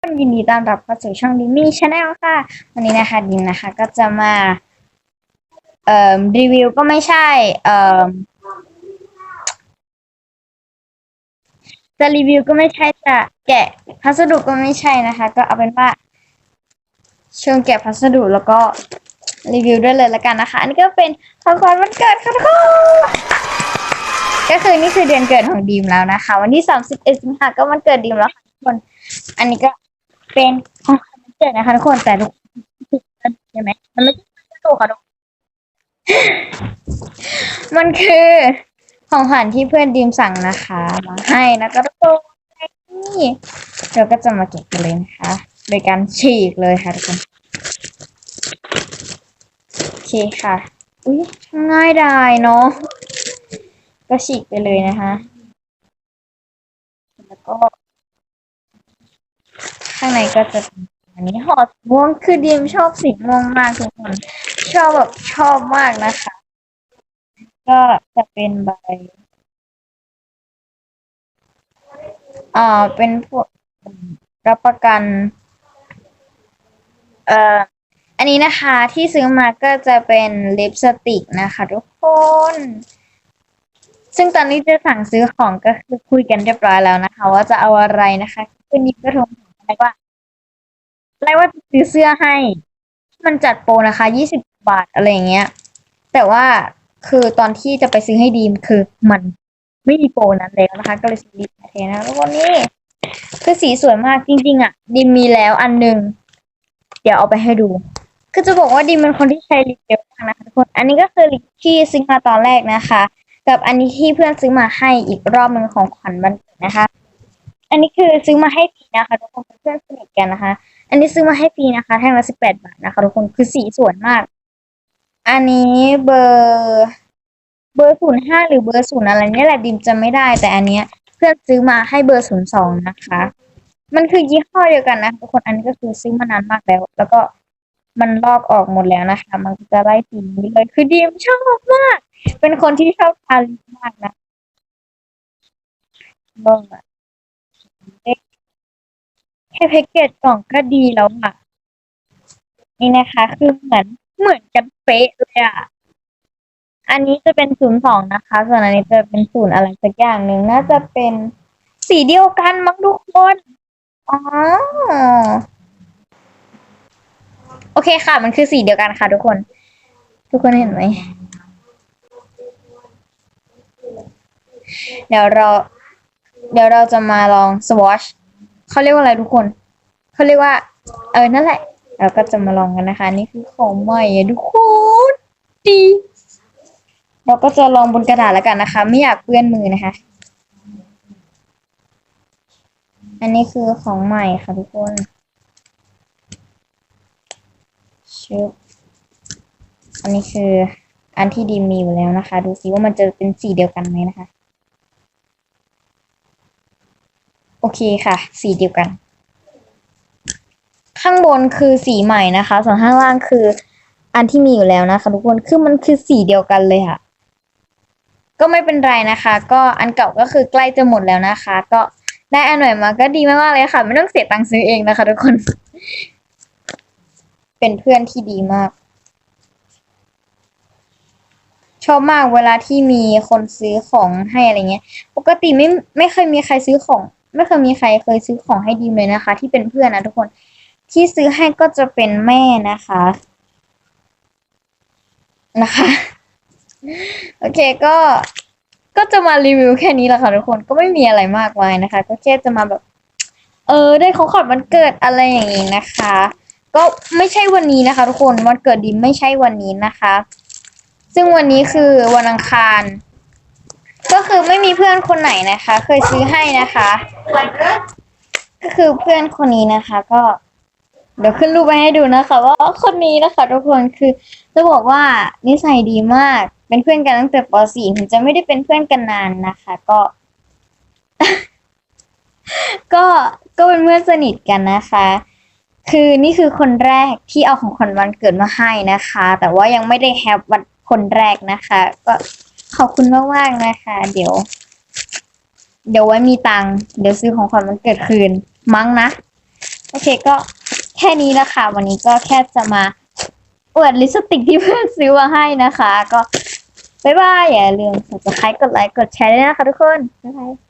คนยินดีต้อนรับเข้าสู่ช่องดิมี่ชาแนลค่ะ วันนี้นะคะดิมนะคะ ก็จะมาเอ่อรีวิวก็ไม่ใช่เอ่อจะรีวิวก็ไม่ใช่จะแกะพัสดุก็ไม่ใช่นะคะ ก็เอาเป็นว่าช่วงแกะพัสดุแล้วก็รีวิวด้วยเลยละกันนะคะ อันนี้ก็เป็นของขวัญวันเกิดค่ะทุกคนก็คือนี่คือเดือนเกิดของดีมแล้วนะคะ วันที่สามสิบเอ็ดสิงหาก็วันเกิดดีมแล้วค่ะทุกคนอันนี้ก็ เป็นของขวัญวันเกิดนะคะทุกคนแต่ทุกคนใช่ไหมมันไม่ใช่พัสดุค่ะทุกคนมันคือของขวัญที่เพื่อนดีมสั่งนะคะ มาให้นะคะทุกคนนี่เราก็จะมาเก็บกันเลยนะคะ โดยการฉีกเลยค่ะทุกคนโอเคค่ะ อุ้ยง่ายดายเนาะก็ฉีกไปเลยนะคะ แล้วก็ ข้างในก็จะเป็นอันนี้ห่อสีม่วงคือดีมชอบสีม่วงมากทุกคน ชอบแบบชอบมากนะคะ ก็จะเป็นใบอ่าเป็นพวกรับประกัน เอ่ออันนี้นะคะที่ซื้อมาก็จะเป็นลิปสติกนะคะทุกคน ซึ่งตอนนี้จะสั่งซื้อของก็คือคุยกันเรียบร้อยแล้วนะคะ ว่าจะเอาอะไรนะคะคืนนี้ก็โทรมา ถามว่าไรว่าซื้อเสื้อให้ มันจัดโปรนะคะยี่สิบบาทอะไรอย่างเงี้ย แต่ว่าคือตอนที่จะไปซื้อให้ดีมคือมันไม่มีโปรนั้นแล้วนะคะ ก็เลยซื้อดีมแทนนะทุกคนนี่คือสีสวยมากจริง ๆ อะดีมมีแล้วอันหนึ่งเดี๋ยวเอาไปให้ดู คือจะบอกว่าดีมเป็นคนที่ใช้ลิปเยอะมากนะคะทุกคน อันนี้ก็คือลิปที่ซื้อมาตอนแรกนะคะ กับอันนี้ที่เพื่อนซื้อมาให้อีกรอบหนึ่งของขวัญวันเกิดนะคะ อันนี้คือซื้อมาให้ฟรีนะคะทุกคนเป็นเพื่อนสนิทกันนะคะ อันนี้ซื้อมาให้ฟรีนะคะแท่งละสิบแปดบาทนะคะทุกคนคือสีสวยมาก อันนี้เบอร์เบอร์ศูนย์ห้าหรือเบอร์ศูนย์อะไรเนี่ยแหละดิมจะไม่ได้ แต่อันเนี้ยเพื่อนซื้อมาให้เบอร์ศูนย์สองนะคะ มันคือยี่ห้อเดียวกันนะทุกคนอันนี้ก็คือซื้อมานานมากแล้ว แล้วก็มันลอกออกหมดแล้วนะคะ มันจะไล่สีนี้เลยคือดิมชอบมาก เป็นคนที่ชอบทาลิปมากนะเบิ่งอะ ค่แพ็กเกจกล่องก็ดีแล้วค่ะ นี่นะคะ คือเหมือนเหมือนกันเป๊ะเลยอะ อันนี้จะเป็นศูนย์สองนะคะ ส่วนอันนี้จะเป็นศูนย์อะไรสักอย่างหนึ่งน่าจะเป็นสีเดียวกันมั้งทุกคนอ๋อโอเคค่ะ มันคือสีเดียวกันค่ะ ทุกคน ทุกคนเห็นไหมเดี๋ยวเรา เดี๋ยวเราจะมาลองสวอช เขาเรียกว่าอะไรทุกคนเขาเรียกว่า เออนั่นแหละเราก็จะมาลองกันนะคะ นี่คือของใหม่ทุกคนดีเราก็จะลองบนกระดาษแล้วกันนะคะ ไม่อยากเปื้อนมือนะคะ อันนี้คือของใหม่ค่ะทุกคนชึบอันนี้คืออันที่ดีมมีอยู่แล้วนะคะ ดูซิว่ามันจะเป็นสีเดียวกันไหมนะคะ โอ เคค่ะ สีเดียวกัน ข้างบนคือสีใหม่นะคะ ส่วนข้างล่างคือ อันที่มีอยู่แล้วนะคะทุกคนคือมันคือสีเดียวกันเลยค่ะ ก็ไม่เป็นไรนะคะ ก็อันเก่าก็คือใกล้จะหมดแล้วนะคะ ก็ได้อันใหม่มาก็ดีมากๆเลยค่ะ ไม่ต้องเสียตังค์ซื้อเองนะคะ ทุกคน เป็นเพื่อนที่ดีมาก ชอบมากเวลาที่มีคนซื้อของให้อะไรเงี้ย ปกติไม่ไม่เคยมีใครซื้อของ ไม่เคยมีใครเคยซื้อของให้ดีมเลยนะคะ ที่เป็นเพื่อนนะทุกคน ที่ซื้อให้ก็จะเป็นแม่นะคะ นะคะ โอเคก็ก็จะมารีวิวแค่นี้แหละค่ะทุกคนก็ไม่มีอะไรมากมายนะคะ ก็แค่จะมาแบบ เออ ได้ของขวัญวันเกิดอะไรอย่างนี้นะคะ ก็ไม่ใช่วันนี้นะคะ ทุกคนวันเกิดดิมไม่ใช่วันนี้นะคะ ซึ่งวันนี้คือวันอังคาร ก็คือไม่มีเพื่อนคนไหนนะคะ เคยซื้อให้นะคะ ก็คือเพื่อนคนนี้นะคะ ก็ เดี๋ยวขึ้นรูปไปให้ดูนะคะ ว่าคนนี้นะคะทุกคนคือจะบอกว่านิสัยดีมาก เป็นเพื่อนกันตั้งแต่ป .4 ถึงจะไม่ได้เป็นเพื่อนกันนานนะคะ ก็ ก็ก็เป็นเพื่อนสนิทกันนะคะคือนี่คือคนแรกที่เอาของขวัญวันเกิดมาให้นะคะ แต่ว่ายังไม่ได้แฮปวันคนแรกนะคะ ก็ ขอบคุณมากๆนะคะ เดี๋ยว เดี๋ยวไว้มีตังค์เดี๋ยวซื้อของขวัญวันเกิดคืนมั้งนะ โอเคก็แค่นี้นะคะ วันนี้ก็แค่จะมาอวดลิปสติกที่เพื่อนซื้อมาให้นะคะ ก็บ๊ายบายอย่าลืมกดไลค์กดไลค์กดแชร์ด้วยนะคะทุกคนบ๊ายบาย